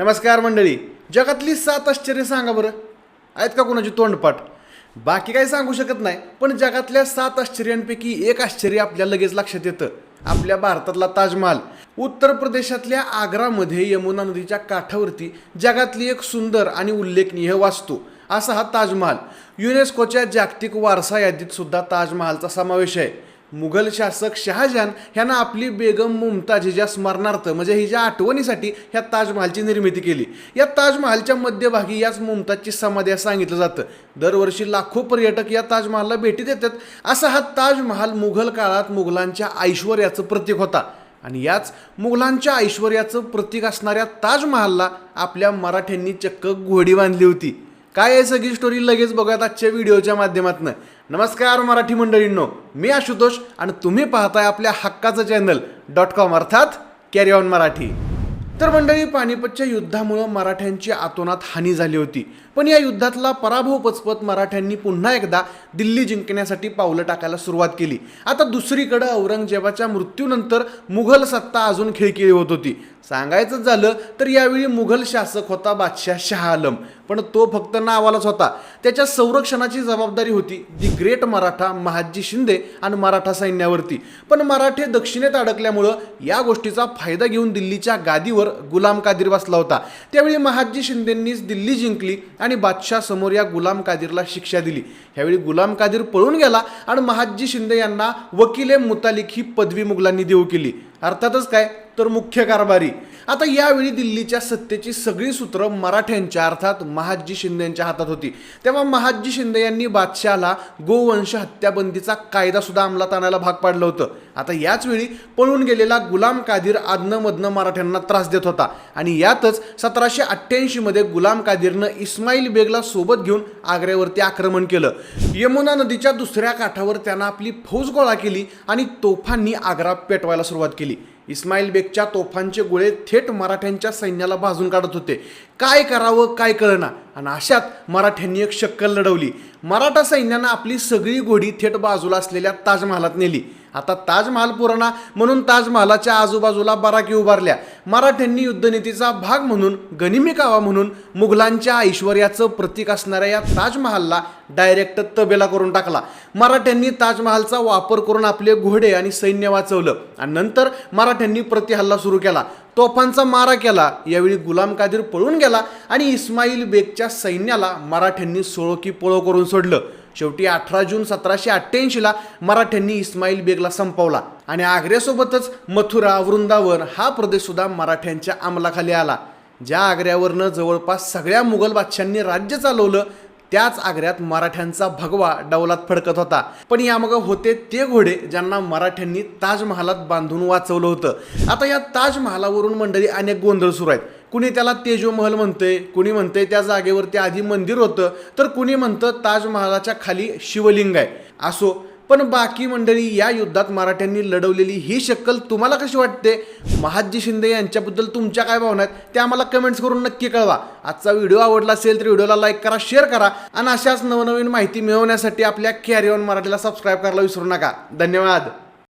नमस्कार मंडळी. जगातली सात आश्चर्य सांगा बरं. आहेत का कोणाची तोंडपाठ? बाकी काही सांगू शकत नाही पण जगातल्या सात आश्चर्यांपैकी एक आश्चर्य आपल्या लगेच लक्षात येतं. आपल्या भारतातला ताजमहाल. उत्तर प्रदेशातल्या आग्रामध्ये यमुना नदीच्या काठावरती जगातली एक सुंदर आणि उल्लेखनीय वास्तू असा हा ताजमहाल. युनेस्कोच्या जागतिक वारसा यादीत सुद्धा ताजमहालचा समावेश आहे. मुघल शासक शहाजहान ह्यानं आपली बेगम मुमताज हिच्या स्मरणार्थ म्हणजे हिच्या आठवणीसाठी ह्या ताजमहालची निर्मिती केली. या ताजमहालच्या मध्यभागी याच मुमताजची समाधी असं सांगितलं जातं. दरवर्षी लाखो पर्यटक या ताजमहालला भेटी देतात. असा हा ताजमहाल मुघल काळात मुघलांच्या ऐश्वर्याचं प्रतीक होता. आणि याच मुघलांच्या ऐश्वर्याचं प्रतीक असणाऱ्या ताजमहालला आपल्या मराठ्यांनी चक्क घोडी बांधली होती. काय आहे सगळी स्टोरी लगेच बघूयात आजच्या व्हिडिओच्या माध्यमातून. नमस्कार मराठी मंडळींनो मी आशुतोष आणि तुम्ही पाहताय आपल्या हक्काचं चॅनल डॉट कॉम अर्थात कॅरी ऑन मराठी. तर मंडळी पानिपतच्या युद्धामुळं मराठ्यांची आतोनात हानी झाली होती. पण या युद्धातला पराभव पचपत मराठ्यांनी पुन्हा एकदा दिल्ली जिंकण्यासाठी पावलं टाकायला सुरुवात केली. आता दुसरीकडं औरंगजेबाच्या मृत्यूनंतर मुघल सत्ता अजून खिळखिळी होत होती. सांगायचं झालं तर यावेळी मुघल शासक होता बादशाह शहा आलम. पण तो फक्त नावालाच होता. त्याच्या संरक्षणाची जबाबदारी होती दी ग्रेट मराठा महाजी शिंदे आणि मराठा सैन्यावरती. पण मराठे दक्षिणेत अडकल्यामुळं या गोष्टीचा फायदा घेऊन दिल्लीच्या गादीवर गुलाम कादिर बसला होता. त्यावेळी महाजी शिंदेंनीच दिल्ली जिंकली आणि बादशाह समोर या गुलाम कादिरला शिक्षा दिली. ह्यावेळी गुलाम कादिर पळून गेला आणि महाजी शिंदे यांना वकिले मुतालिक ही पदवी मुघलांनी देऊ केली. अर्थातच काय? तर मुख्य कारभारी. आता यावेळी दिल्लीच्या सत्तेची सगळी सूत्र मराठ्यांच्या अर्थात महाजी शिंदे यांच्या हातात होती. तेव्हा महाजी शिंदे यांनी बादशाहला गोवंश हत्याबंदीचा कायदा सुद्धा अंमलात आणायला भाग पाडलं होतं. आता याच वेळी पळून गेलेला गुलाम कादिर आदनं मधनं मराठ्यांना त्रास देत होता. आणि यातच सतराशे अठ्ठ्याऐंशीमध्ये गुलाम कादिरनं इस्माईल बेगला सोबत घेऊन आग्र्यावरती आक्रमण केलं. यमुना नदीच्या दुसऱ्या काठावर त्यानं आपली फौज गोळा केली आणि तोफांनी आग्रा पेटवायला सुरुवात केली. इस्माईल बेगच्या तोफांचे गोळे थेट मराठ्यांच्या सैन्याला भाजून काढत होते. काय करावं काय कळना. आणि अशात मराठ्यांनी एक शक्कल लढवली. मराठा सैन्यानं आपली सगळी गोडी थेट बाजूला असलेल्या ताजमहालात नेली. आता ताजमहाल पुराणा म्हणून ताजमहालाच्या आजूबाजूला बराकी उभारल्या. मराठ्यांनी युद्धनीतीचा भाग म्हणून गनिमी कावा म्हणून मुघलांच्या ऐश्वर्याचं प्रतीक असणाऱ्या या ताजमहालला डायरेक्ट तबेला करून टाकला. मराठ्यांनी ताजमहालचा वापर करून आपले घोडे आणि सैन्य वाचवलं आणि नंतर मराठ्यांनी प्रतिहल्ला सुरू केला. तोफांचा मारा केला यावेळी गुलाम कादिर पळून गेला आणि इस्माईल बेगच्या सैन्याला मराठ्यांनी सोळोकी पळो करून सोडलं. शेवटी अठरा जून सतराशे अठ्ठ्याऐंशीला मराठ्यांनी इस्माईल बेगला संपवला. आणि आग्र्यासोबतच मथुरा वृंदावन हा प्रदेशसुद्धा मराठ्यांच्या अंमलाखाली आला. ज्या आग्र्यावरनं जवळपास सगळ्या मुघल बादशांनी राज्य चालवलं त्याच आग्र्यात मराठ्यांचा भगवा डौलात फडकत होता. पण यामागं होते ते घोडे ज्यांना मराठ्यांनी ताजमहालात बांधून वाचवलं होतं. आता या ताजमहालावरून मंडळी अनेक गोंधळ सुरू आहेत. कुणी त्याला तेजोमहल म्हणते कुणी म्हणते त्या जागेवरती आधी मंदिर होतं तर कुणी म्हणतं ताजमहालाच्या खाली शिवलिंग आहे. असो पण बाकी मंडळी या युद्धात मराठ्यांनी लढवलेली ही शक्कल तुम्हाला कशी वाटते? महाजी शिंदे यांच्याबद्दल तुमच्या काय भावना आहेत? त्या आम्हाला कमेंट्स करून नक्की कळवा. आजचा व्हिडिओ आवडला असेल तर व्हिडिओला लाईक करा शेअर करा आणि अशाच नवनवीन माहिती मिळवण्यासाठी आपल्या कॅरी ऑन मराठीला सबस्क्राईब करायला विसरू नका. धन्यवाद.